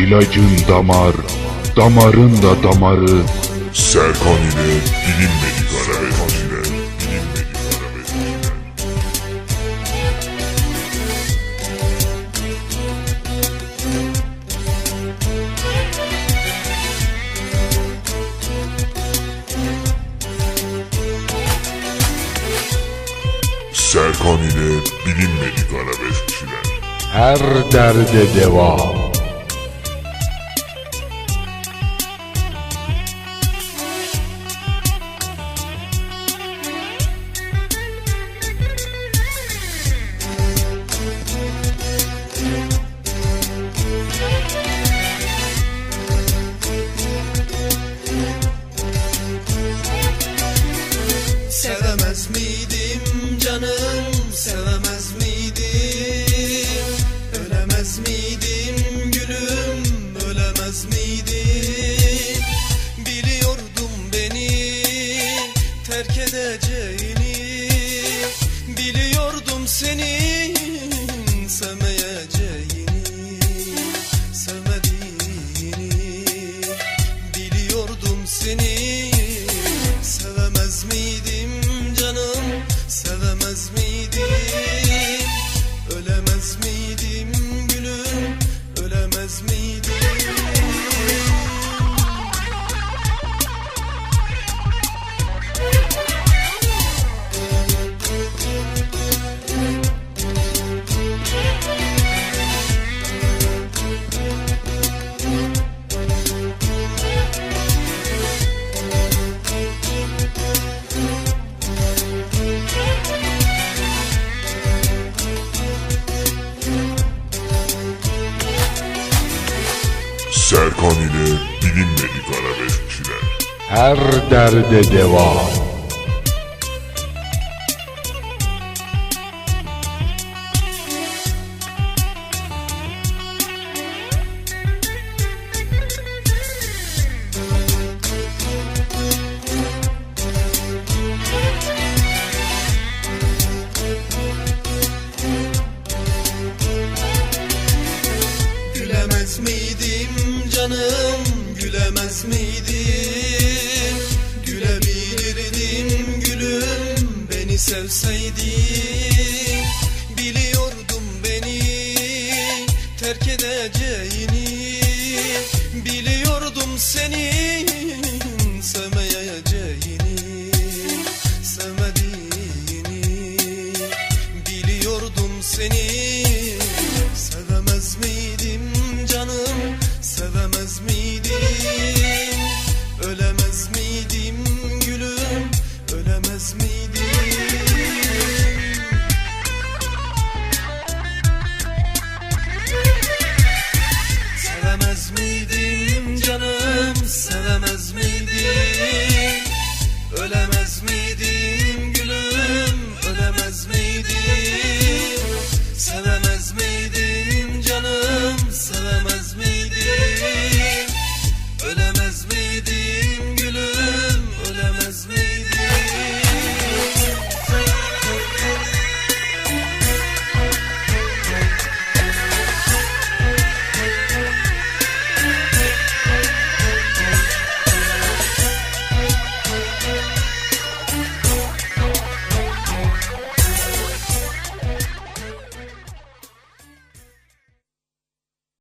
İlacın damar, damarın da damarı. Serkan ile bilinmedik arabeskçiler. Serkan ile bilinmedik arabeskçiler. Her derde deva. Biliyordum Serkan ile bilinmedik arabeskçiler. Her derde deva. Gülemez miydim canım gülemez miydim Gülebilirdim gülüm beni sevseydin Biliyordum beni terk edeceğini. Biliyordum seni miydim gülüm ölemez miydim? Sen